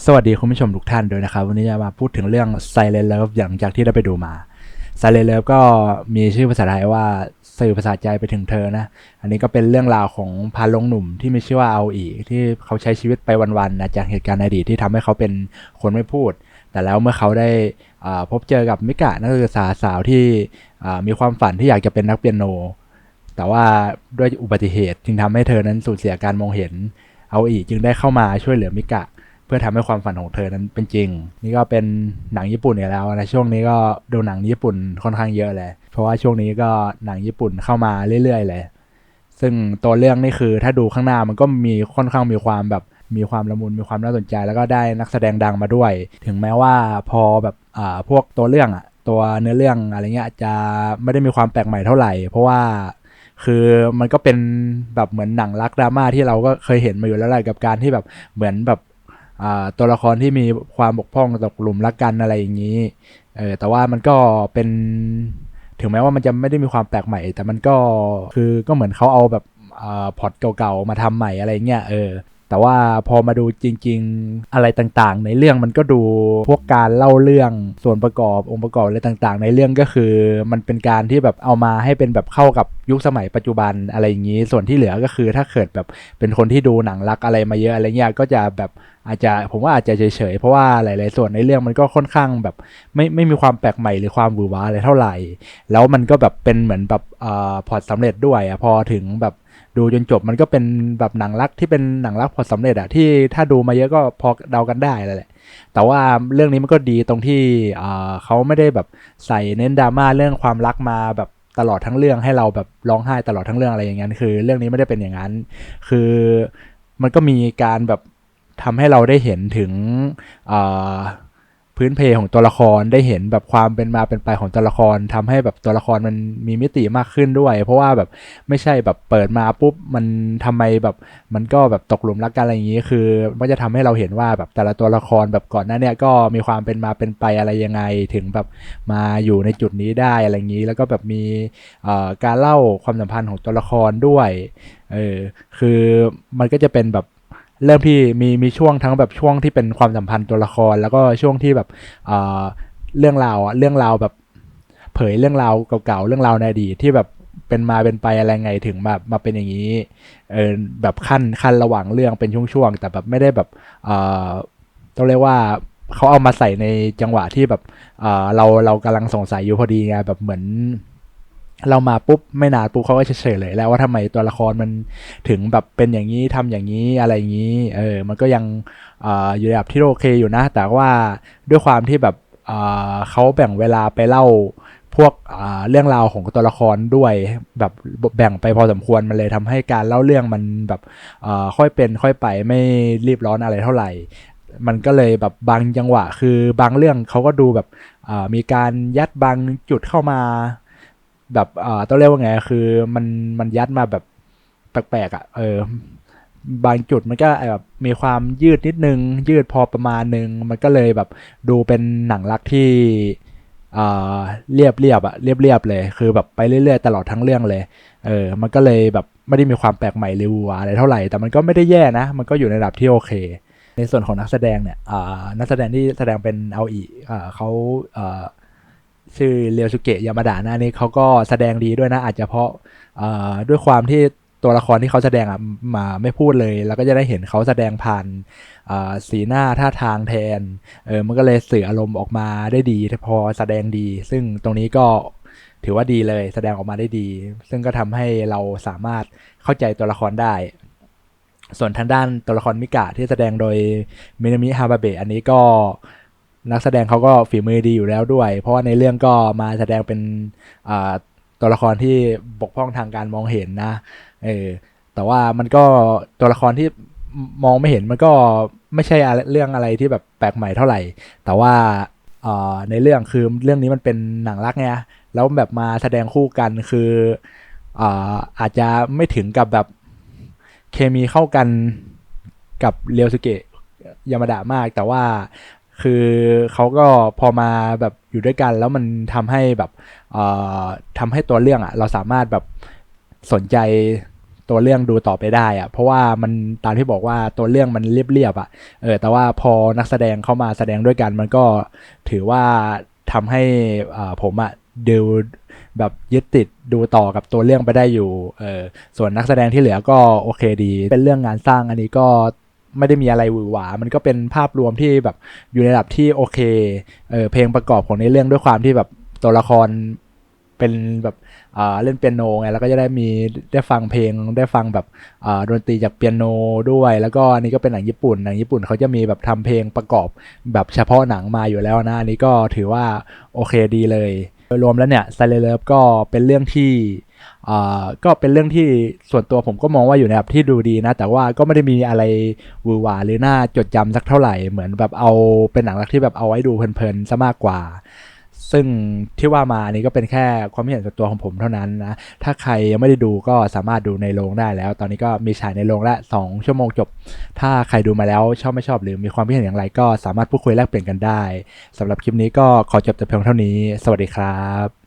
สวัสดีคุณผู้ชมทุกท่านด้วยนะครับ วันนี้จะมาพูดถึงเรื่อง Silent Love อย่างจากที่ได้ไปดูมา Silent Love ก็มีชื่อภาษาไทยว่าสื่อภาษาใจไปถึงเธอนะ อันนี้ก็เป็นเรื่องราวของพานลงหนุ่มที่มีชื่อว่าเอาอีที่เขาใช้ชีวิตไปวันๆนะจากเหตุการณ์ในอดีตที่ทำให้เขาเป็นคนไม่พูด แต่แล้วเมื่อเขาได้พบเจอกับมิกะนักศึกษาสาวที่มีความฝันที่อยากจะเป็นนักเปียโน แต่ว่าด้วยอุบัติเหตุจึงทำให้เธอนั้นสูญเสียการมองเห็น เอาอีจึงได้เข้ามาช่วยเหลือมิกะ พื่อทำให้ความฝันของเธอนั้นเป็นจริง นี่ก็เป็นหนังญี่ปุ่นอีกแล้วนะช่วงนี้ก็ดูหนังญี่ปุ่นค่อนข้างเยอะเลย เพราะว่าช่วงนี้ก็หนังญี่ปุ่นเข้ามาเรื่อยๆเลย ซึ่งตัวเรื่องนี่คือถ้าดูข้างหน้ามันก็มีค่อนข้างมีความแบบมีความละมุนมีความน่าสนใจ แล้วก็ได้นักแสดงดังมาด้วย ถึงแม้ว่าพอแบบอ่าพวกตัวเรื่องอะตัวเนื้อเรื่องอะไรเงี้ยจะไม่ได้มีความแปลกใหม่เท่าไหร่ เพราะว่าคือมันก็เป็นแบบเหมือนหนังรักดราม่าที่เราก็เคยเห็นมาอยู่แล้วแหละกับการที่แบบเหมือนแบบ ตัวละครที่มีความบกพร่องตกหลุมรักกันอะไรอย่างนี้เออแต่ว่ามันก็เป็นถึงแม้ว่ามันจะไม่ได้มีความแปลกใหม่ แต่มันก็คือก็เหมือนเขาเอาแบบพอร์ตเก่าๆมาทำใหม่อะไรเงี้ยเออ แต่ว่าพอมาดูจริง ๆ อะไรต่างๆ ในเรื่องมันก็ดูพวกการเล่าเรื่องส่วนประกอบองค์ประกอบอะไรต่างๆ ในเรื่องก็คือมันเป็นการที่แบบเอามาให้เป็นแบบเข้ากับยุคสมัยปัจจุบันอะไรอย่างนี้ ส่วนที่เหลือก็คือถ้าเกิดแบบเป็นคนที่ดูหนังรักอะไรมาเยอะอะไรเงี้ยก็จะแบบอาจจะผมว่าอาจจะเฉยๆ เพราะว่าหลาย ๆ ส่วนในเรื่องมันก็ค่อนข้างแบบไม่ไม่มีความแปลกใหม่หรือความหวือหวาอะไรเท่าไหร่ แล้วมันก็แบบเป็นเหมือนแบบอ่าพอร์ตสำเร็จด้วยอะพอถึงแบบ ดูจนจบมันก็เป็นแบบหนังรักที่เป็นหนังรักพอสำเร็จอะที่ถ้าดูมาเยอะก็พอเดากันได้แล้วแหละ แต่ว่าเรื่องนี้มันก็ดีตรงที่เขาไม่ได้แบบใส่เน้นดราม่าเรื่องความรักมาแบบตลอดทั้งเรื่องให้เราแบบร้องไห้ตลอดทั้งเรื่องอะไรอย่างนั้นคือ เรื่องนี้ไม่ได้เป็นอย่างนั้น คือมันก็มีการแบบทำให้เราได้เห็นถึงอ พื้นเพของตัวละครได้เห็นแบบความเป็นมาเป็นไปของตัวละครทำให้แบบตัวละครมันมีมิติมากขึ้นด้วย เพราะว่าแบบไม่ใช่แบบเปิดมาปุ๊บมันทำไมแบบมันก็แบบตกหลุมรักกันอะไรอย่างนี้ คือมันจะทำให้เราเห็นว่าแบบแต่ละตัวละครแบบก่อนหน้าเนี้ยก็มีความเป็นมาเป็นไปอะไรยังไง ถึงแบบมาอยู่ในจุดนี้ได้อะไรอย่างนี้ แล้วก็แบบมีการเล่าความสัมพันธ์ของตัวละครด้วยเออคือมันก็จะเป็นแบบ เริ่มที่มีมีช่วงทั้งแบบช่วงที่เป็นความสัมพันธ์ตัวละคร แล้วก็ช่วงที่แบบเรื่องราวอะเรื่องราวแบบเผยเรื่องราวเก่าๆเรื่องราวในอดีตที่แบบเป็นมาเป็นไปอะไรไงถึงแบบมาเป็นอย่างนี้เออแบบขั้นขั้นระหว่างเรื่องเป็นช่วงๆแต่แบบไม่ได้แบบอ่าต้องเรียกว่าเขาเอามาใส่ในจังหวะที่แบบอ่าเราเรากำลังสงสัยอยู่พอดีไงแบบเหมือน เรามาปุ๊บไม่นานปุ๊บเขาก็จะเลยแล้วว่าทำไมตัวละครมันถึงแบบเป็นอย่างนี้ทำอย่างนี้อะไรอย่างนี้เออมันก็ยังออยู่ในระดับที่โอเคอยู่นะ แต่ว่าด้วยความที่แบบอ่าเขาแบ่งเวลาไปเล่าพวกอ่าเรื่องราวของตัวละครด้วยแบบแบ่งไปพอสมควรมันเลยทำให้การเล่าเรื่องมันแบบอ่าค่อยเป็นค่อยไปไม่รีบร้อนอะไรเท่าไหร่มันก็เลยแบบบางจังหวะคือบางเรื่องเขาก็ดูแบบมีการยัดบางจุดเข้ามา แบบอ่าต้องเรียกว่าไง คือมันมันยัดมาแบบแปลกๆอะ่ะ เออ บางจุดมันก็แบบมีความยืดนิดนึง ยืดพอประมาณนึง มันก็เลยแบบดูเป็นหนังรักที่อ่าเรียบเรียบอะเรียบเรียบเลย คือแบบไปเรื่อยๆ ตลอดทั้งเรื่องเลย เออ มันก็เลยแบบไม่ได้มีความแปลกใหม่หรือวือหวาอะไรเท่าไหร่ แต่มันก็ไม่ได้แย่นะ มันก็อยู่ในระดับที่โอเค ในส่วนของนักแสดงเนี่ยอ่านักแสดงที่แสดงเป็นเอาอีอ่เขาอ่า ชื่อเรียวสุเกะยามาดะนะนี่เขาก็แสดงดีด้วยนะ อาจจะเพราะด้วยความที่ตัวละครที่เขาแสดงอะมาไม่พูดเลย แล้วก็จะได้เห็นเขาแสดงผ่านสีหน้าท่าทางแทนเออมันก็เลยสื่ออารมณ์ออกมาได้ดีพอแสดงดี ซึ่งตรงนี้ก็ถือว่าดีเลยแสดงออกมาได้ดี ซึ่งก็ทำให้เราสามารถเข้าใจตัวละครได้ ส่วนทางด้านตัวละครมิกะที่แสดงโดยมินามิฮาบาเบะอันนี้ก็ นักแสดงเขาก็ฝีมือดีอยู่แล้วด้วย เพราะว่าในเรื่องก็มาแสดงเป็นตัวละครที่บกพร่องทางการมองเห็นนะเออแต่ว่ามันก็ตัวละครที่มองไม่เห็นมันก็ไม่ใช่เรื่องอะไรที่แบบแปลกใหม่เท่าไหร่ แต่ว่าอ่าในเรื่องคือเรื่องนี้มันเป็นหนังรักไงแล้วแบบมาแสดงคู่กันคืออาอาจจะไม่ถึงกับแบบเคมีเข้ากันกับเรียวสเกะยามาดะมาก แต่ว่า คือเขาก็พอมาแบบอยู่ด้วยกันแล้วมันทำให้แบบเอ่อทำให้ตัวเรื่องอะเราสามารถแบบสนใจตัวเรื่องดูต่อไปได้อะเพราะว่ามันตามที่บอกว่าตัวเรื่องมันเรียบๆอะเออแต่ว่าพอนักแสดงเข้ามาแสดงด้วยกัน มันก็ถือว่าทำให้อ่าผมอะดูแบบยึดติดดูต่อกับตัวเรื่องไปได้อยู่เออส่วนนักแสดงที่เหลือก็โอเคดี เป็นเรื่องงานสร้างอันนี้ก็ ไม่ได้มีอะไรหวือหวา มันก็เป็นภาพรวมที่แบบอยู่ในระดับที่โอเคเออเพลงประกอบของในเรื่องด้วยความที่แบบตัวละครเป็นแบบเล่นเปียโนไงแล้วก็จะได้มีได้ฟังเพลงได้ฟังแบบดนตรีจากเปียโนด้วย แล้วก็อันนี้ก็เป็นหนังญี่ปุ่นหนังญี่ปุ่นเขาจะมีแบบทำเพลงประกอบแบบเฉพาะหนังมาอยู่แล้วนะอันนี้ก็ถือว่าโอเคดีเลยโดยรวมแล้วเนี่ย s i l e n t Love ก็เป็นเรื่องที่ ก็เป็นเรื่องที่ส่วนตัวผมก็มองว่าอยู่ในระดับที่ดูดีนะ แต่ว่าก็ไม่ได้มีอะไรวือหวาหรือน่าจดจำสักเท่าไหร่เหมือนแบบเอาเป็นหนังรักที่แบบเอาไว้ดูเพลินๆซะมากกว่า ซึ่งที่ว่ามาอันนี้ก็เป็นแค่ความเห็นส่วนตัวของผมเท่านั้นนะถ้าใครยังไม่ได้ดูก็สามารถดูในโรงได้แล้ว ตอนนี้ก็มีฉายในโรงละ2ชั่วโมงจบ ถ้าใครดูมาแล้วชอบไม่ชอบหรือมีความคิดเห็นอย่างไร ก็สามารถพูดคุยแลกเปลี่ยนกันได้สำหรับคลิปนี้ก็ขอจบแต่เพียงเท่านี้ สวัสดีครับ